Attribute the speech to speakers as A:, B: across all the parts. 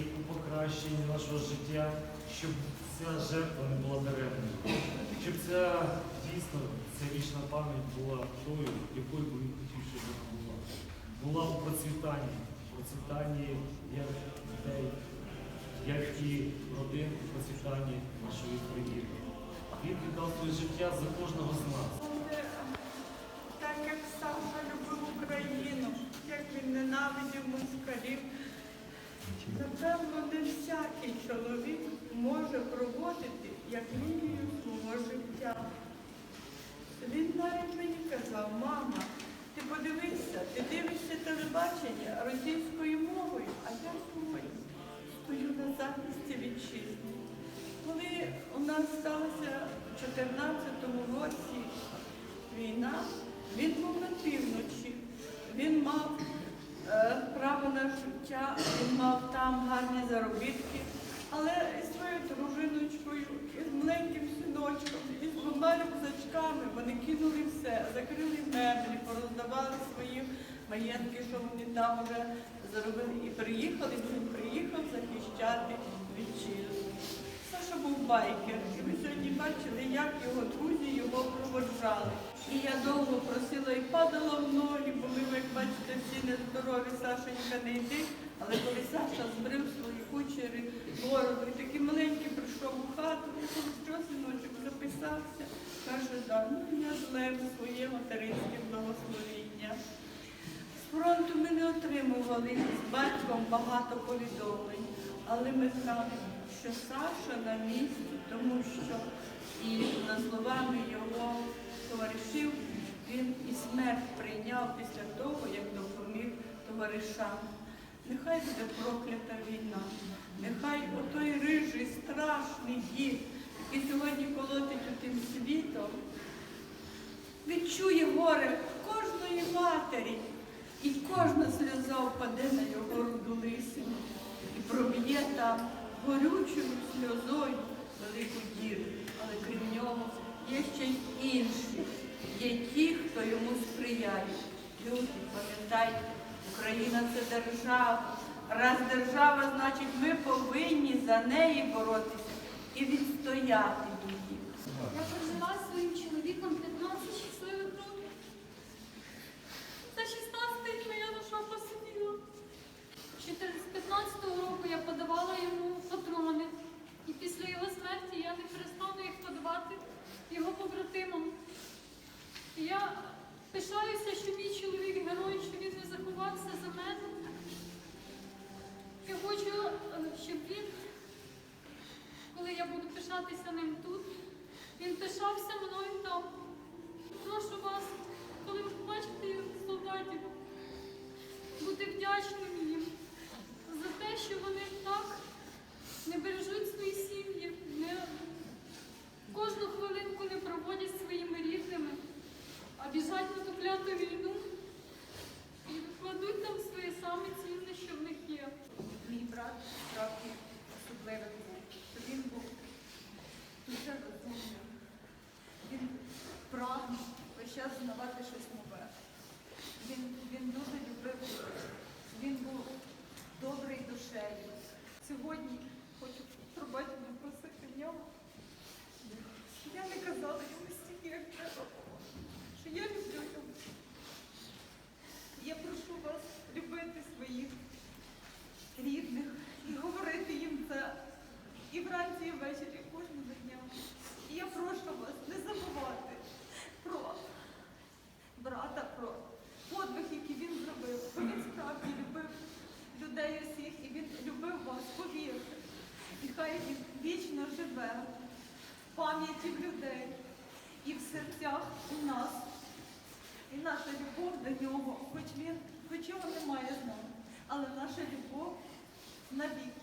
A: у покращенні нашого життя, щоб ця жертва не була даремною, щоб ця дійсно ця вічна пам'ять була тою, якою би він хотів, щоб вона була. Була у процвітанні, процвітанні як людей, як і родин, у процвітанні нашої країни. Він віддав своє життя за кожного з нас.
B: Так як сам любив Україну, як він ненавидів москалів напевно, не всякий чоловік може проводити як лінію свого життя. Він навіть мені казав, мама, ти подивися, ти дивишся телебачення російською мовою, а я свою стою на захисті вітчизни. Коли у нас сталася в 14-му році війна, він був на півночі. Він мав е, право на життя, мав там гарні заробітки, але із своєю дружиночкою, із маленьким синочком, із двома рюкзачками вони кинули все, закрили меблі, пороздавали свої маєтки, що вони там вже заробили. І приїхали, він приїхав захищати вітчизну. Саша був байкер, і ви сьогодні бачили, як його друзі його проводжали. І я довго просила і падала в ноги, бо ми, як бачите, всі нездорові, Сашенька не йди. Але коли Саша збрив свої кучері, бороду, і такий маленький прийшов у хату, я кажу, що синочок записався. Каже, да, ну я злив своє материнське благословіння. З фронту ми не отримували з батьком багато повідомлень, але ми знали, що Саша на місці, тому що і за словами його товаришів, він і смерть прийняв після того, як допоміг товаришам. Нехай буде проклята війна, нехай отой рижий, страшний дід, який сьогодні колотить тим світом, відчує горе кожної матері, і кожна сльоза впаде на його руду лисину і проб'є там горючою сльозою велику діру. Але крім нього є ще й інші, є ті, хто йому сприяє. Люди, пам'ятайте, Україна це держава. Раз держава, значить ми повинні за неї боротися і відстояти її.
C: Я прожила зі своїм чоловіком 15 щасливих років. За 16 моя душа посиділа. Ще з 15-го року я подавала йому патрони. І після його смерті я не перестану їх подавати його побратимам. І я пишаюся, що мій чоловік герой, що він не заховався за мене. Я хочу, е, щоб він коли я буду пишатися ним тут, він пишався мною там. Прошу вас, коли ви побачите солдатів, бути вдячним їм за те, що вони так не бережуть свої сім'ї, не кожну хвилинку не проводять своїми рідними, а біжать на ту кляту війну і кладуть там своє саме цінне, що в них є.
D: Мій брат справді особливий був. Він був дуже розумний. Він прагнув весь час знавати щось нове. Він, він дуже любив. Він був добрий душею. Сьогодні хочу пробачення просити в нього. що Я не казала йому стільки, як треба було. Що я люблю його. Я прошу вас любити своїх рідних і говорити їм це і вранці, і ввечері, кожного дня. І я прошу вас не забувати про брата, про подвиг, який він зробив. Бо він справді любив людей усіх, і він любив вас, повірте. І вічно живе в пам'яті людей і в серцях у нас. І наша любов до нього, хоч він, хоч його немає з нами, але наша любов навіки.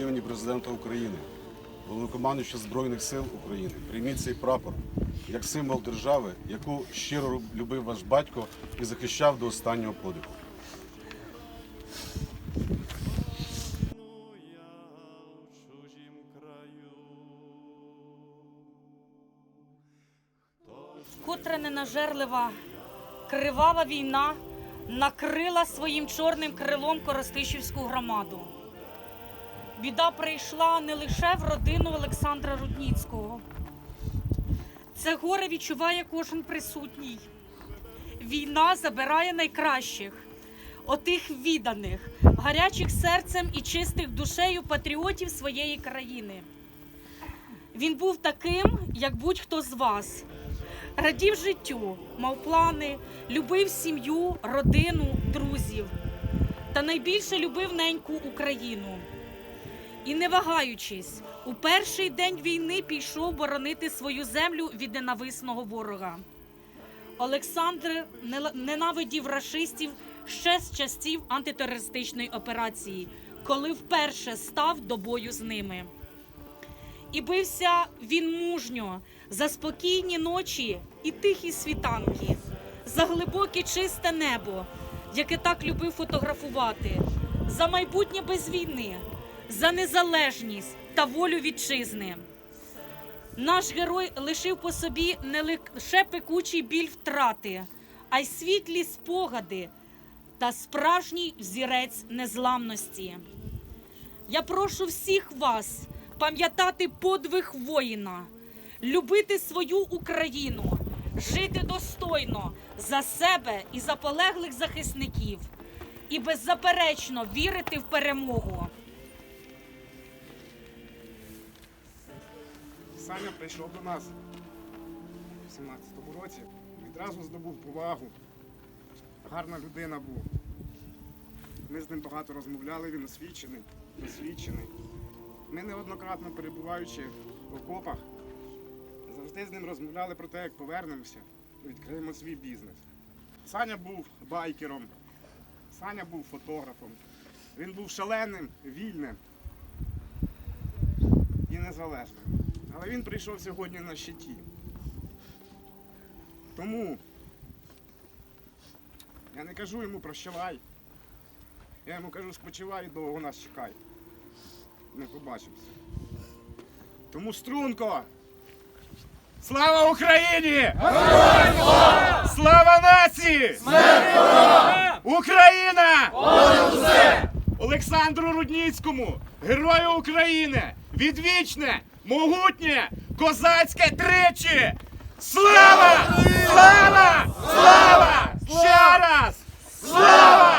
E: Імені президента України, головнокомандуюча Збройних сил України, прийміть цей прапор як символ держави, яку щиро любив ваш батько і захищав до останнього подиху.
F: Котра ненажерлива, кривава війна накрила своїм чорним крилом Коростишівську громаду. Біда прийшла не лише в родину Олександра Рудніцького. Це горе відчуває кожен присутній. Війна забирає найкращих, отих відданих, гарячих серцем і чистих душею патріотів своєї країни. Він був таким, як будь-хто з вас радів життю, мав плани, любив сім'ю, родину, друзів. Та найбільше любив неньку Україну. І не вагаючись, у перший день війни пішов боронити свою землю від ненависного ворога. Олександр ненавидів рашистів ще з часів антитерористичної операції, коли вперше став до бою з ними. І бився він мужньо за спокійні ночі і тихі світанки, за глибоке чисте небо, яке так любив фотографувати, за майбутнє без війни, за незалежність та волю вітчизни. Наш герой лишив по собі не лише пекучий біль втрати, а й світлі спогади та справжній взірець незламності. Я прошу всіх вас пам'ятати подвиг воїна, любити свою Україну, жити достойно за себе і за полеглих захисників, і беззаперечно вірити в перемогу.
G: Саня прийшов до нас у 17-му році, відразу здобув повагу. Гарна людина був. Ми з ним багато розмовляли, він освічений, досвідчений. Ми неоднократно перебуваючи в окопах, завжди з ним розмовляли про те, як повернемося і відкриємо свій бізнес. Саня був байкером, Саня був фотографом. Він був шаленим, вільним і незалежним. Але він прийшов сьогодні на щиті. Тому я не кажу йому прощавай. Я йому кажу спочивай і довго нас чекай. Ми побачимося. Тому струнко! Слава Україні! Слава нації! Україна! Олександру Рудніцькому, герою України, відвічне, могутнє, козацьке тричі! Слава! Слава! Слава! Ще раз! Слава!